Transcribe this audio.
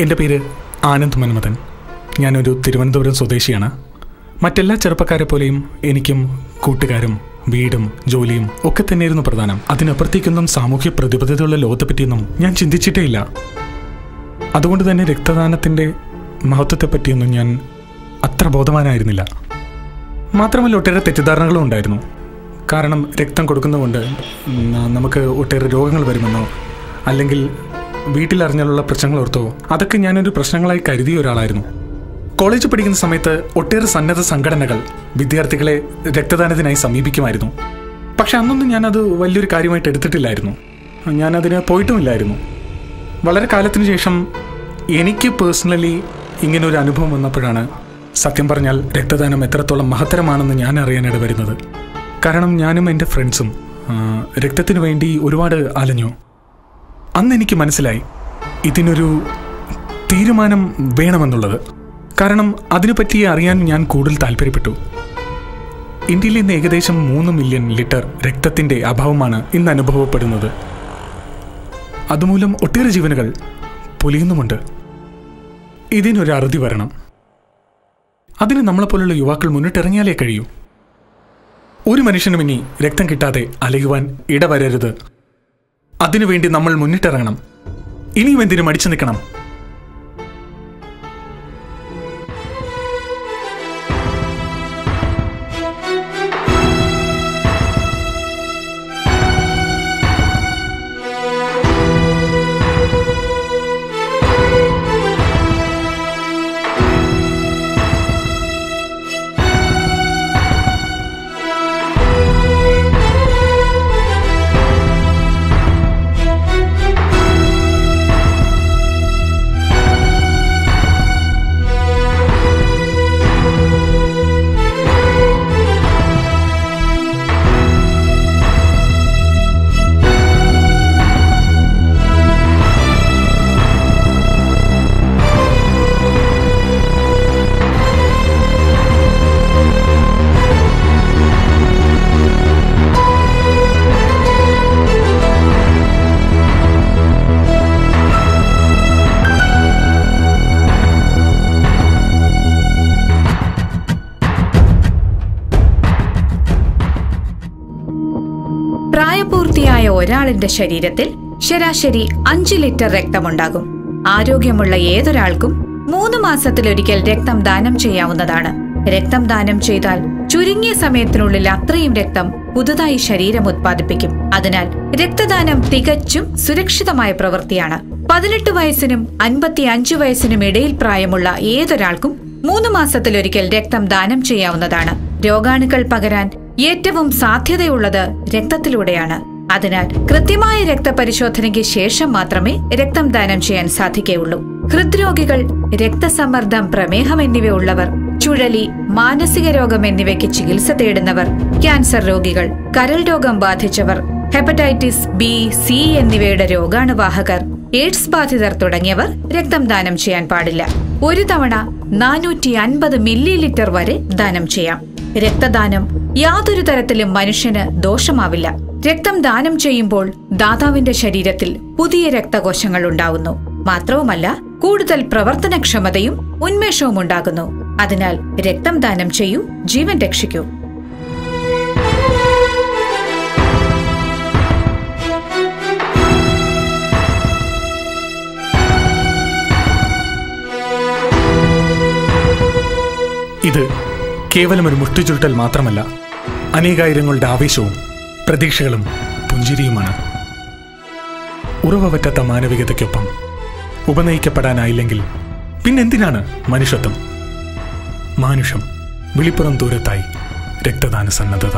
എന്റെ പേര് ആനന്ദ് മന്മഥൻ. ഞാനൊരു തിരുവനന്തപുരം സ്വദേശിയാണ്. മറ്റെല്ലാ ചെറുപ്പക്കാരെ പോലെയും എനിക്കും കൂട്ടുകാരും വീടും ജോലിയും ഒക്കെ തന്നെയായിരുന്നു പ്രധാനം. അതിനപ്പുറത്തേക്കൊന്നും സാമൂഹ്യ പ്രതിബദ്ധതയുള്ള ലോകത്തെ ലോകത്തെപ്പറ്റിയൊന്നും ഞാൻ ചിന്തിച്ചിട്ടേ ഇല്ല. അതുകൊണ്ട് തന്നെ രക്തദാനത്തിന്റെ മഹത്വത്തെപ്പറ്റിയൊന്നും ഞാൻ അത്ര ബോധവാനായിരുന്നില്ല. മാത്രമല്ല ഒട്ടേറെ തെറ്റിദ്ധാരണകളും ഉണ്ടായിരുന്നു. കാരണം രക്തം കൊടുക്കുന്നതുകൊണ്ട് നമുക്ക് ഒട്ടേറെ രോഗങ്ങൾ വരുമെന്നോ അല്ലെങ്കിൽ വീട്ടിലറിഞ്ഞാലുള്ള പ്രശ്നങ്ങൾ ഓർത്തോ? അതൊക്കെ ഞാനൊരു പ്രശ്നങ്ങളായി കരുതിയ ഒരാളായിരുന്നു. കോളേജ് പഠിക്കുന്ന സമയത്ത് ഒട്ടേറെ സന്നദ്ധ സംഘടനകൾ വിദ്യാർത്ഥികളെ രക്തദാനത്തിനായി സമീപിക്കുമായിരുന്നു. പക്ഷെ അന്നൊന്നും ഞാനത് വലിയൊരു കാര്യമായിട്ട് എടുത്തിട്ടില്ലായിരുന്നു. ഞാനതിന് പോയിട്ടുമില്ലായിരുന്നു. വളരെ കാലത്തിന് ശേഷം എനിക്ക് പേഴ്സണലി ഇങ്ങനെ ഒരു അനുഭവം വന്നപ്പോഴാണ് സത്യം പറഞ്ഞാൽ രക്തദാനം എത്രത്തോളം മഹത്തരമാണെന്ന് ഞാൻ അറിയാനിട വരുന്നത് കാരണം ഞാനും എന്റെ ഫ്രണ്ട്സും രക്തത്തിനു വേണ്ടി ഒരുപാട് അലഞ്ഞു. അന്ന് എനിക്ക് മനസ്സിലായി ഇതിനൊരു തീരുമാനം വേണമെന്നുള്ളത്. കാരണം അതിനെപ്പറ്റി അറിയാൻ ഞാൻ കൂടുതൽ താല്പര്യപ്പെട്ടു. ഇന്ത്യയിൽ ഇന്ന് ഏകദേശം മൂന്ന് മില്യൺ ലിറ്റർ രക്തത്തിന്റെ അഭാവമാണ് ഇന്ന് അനുഭവപ്പെടുന്നത്. അതുമൂലം ഒട്ടേറെ ജീവനുകൾ പൊലിയുന്നുമുണ്ട്. ഇതിനൊരു അറുതി വരണം. അതിന് നമ്മളെപ്പോലുള്ള യുവാക്കൾ മുന്നിട്ടിറങ്ങിയാലേ കഴിയൂ. ഒരു മനുഷ്യനും ഇനി രക്തം കിട്ടാതെ അലയുവാൻ ഇടവരരുത്. അതിനുവേണ്ടി നമ്മൾ മുന്നിട്ടിറങ്ങണം. ഇനിയും എന്തിനും അടിച്ചു നിൽക്കണം. പ്രായപൂർത്തിയായ ഒരാളിന്റെ ശരീരത്തിൽ ശരാശരി അഞ്ച് ലിറ്റർ രക്തമുണ്ടാകും. ആരോഗ്യമുള്ള ഏതൊരാൾക്കും മൂന്ന് മാസത്തിലൊരിക്കൽ രക്തം ദാനം ചെയ്യാവുന്നതാണ്. രക്തം ദാനം ചെയ്താൽ ചുരുങ്ങിയ സമയത്തിനുള്ളിൽ അത്രയും രക്തം പുതുതായി ശരീരം ഉത്പാദിപ്പിക്കും. അതിനാൽ രക്തദാനം തികച്ചും സുരക്ഷിതമായ പ്രവൃത്തിയാണ്. പതിനെട്ട് വയസ്സിനും അൻപത്തി അഞ്ച് വയസ്സിനും ഇടയിൽ പ്രായമുള്ള ഏതൊരാൾക്കും മൂന്ന് മാസത്തിലൊരിക്കൽ രക്തം ദാനം ചെയ്യാവുന്നതാണ്. രോഗാണുക്കൾ പകരാൻ ഏറ്റവും സാധ്യതയുള്ളത് രക്തത്തിലൂടെയാണ്. അതിനാൽ കൃത്യമായ രക്തപരിശോധനയ്ക്ക് ശേഷം മാത്രമേ രക്തം ദാനം ചെയ്യാൻ സാധിക്കുകയുള്ളൂ. ഹൃദ്രോഗികൾ രക്തസമ്മർദ്ദം പ്രമേഹം എന്നിവയുള്ളവർ ചുഴലി മാനസിക രോഗം എന്നിവയ്ക്ക് ചികിത്സ തേടുന്നവർ ക്യാൻസർ രോഗികൾ കരൾ രോഗം ബാധിച്ചവർ ഹെപ്പറ്റൈറ്റിസ് ബി സി എന്നിവയുടെ രോഗാണുവാഹകർ എയ്ഡ്സ് ബാധിതർ തുടങ്ങിയവർ രക്തം ദാനം ചെയ്യാൻ പാടില്ല. ഒരു തവണ നാനൂറ്റി അൻപത് മില്ലി ലിറ്റർ വരെ ദാനം ചെയ്യാം. രക്തദാനം യാതൊരു തരത്തിലും മനുഷ്യന് ദോഷമാവില്ല. രക്തം ദാനം ചെയ്യുമ്പോൾ ദാതാവിന്റെ ശരീരത്തിൽ പുതിയ രക്തകോശങ്ങൾ ഉണ്ടാകുന്നു മാത്രവുമല്ല കൂടുതൽ പ്രവർത്തനക്ഷമതയും ഉന്മേഷവും ഉണ്ടാകുന്നു. അതിനാൽ രക്തം ദാനം ചെയ്യൂ ജീവൻ രക്ഷിക്കൂ. ഇത് കേവലം ഒരു മുഷ്ടിച്ചുരുട്ടൽ മാത്രമല്ല. അനേകായിരങ്ങളുടെ ആവേശവും പ്രതീക്ഷകളും പുഞ്ചിരിയുമാണ്. ഉറവ പറ്റാത്ത മാനവികതയ്ക്കൊപ്പം ഉപനയിക്കപ്പെടാനായില്ലെങ്കിൽ പിന്നെന്തിനാണ് മനുഷ്യത്വം? മാനുഷം വിളിപ്പുറം ദൂരത്തായി രക്തദാന സന്നദ്ധത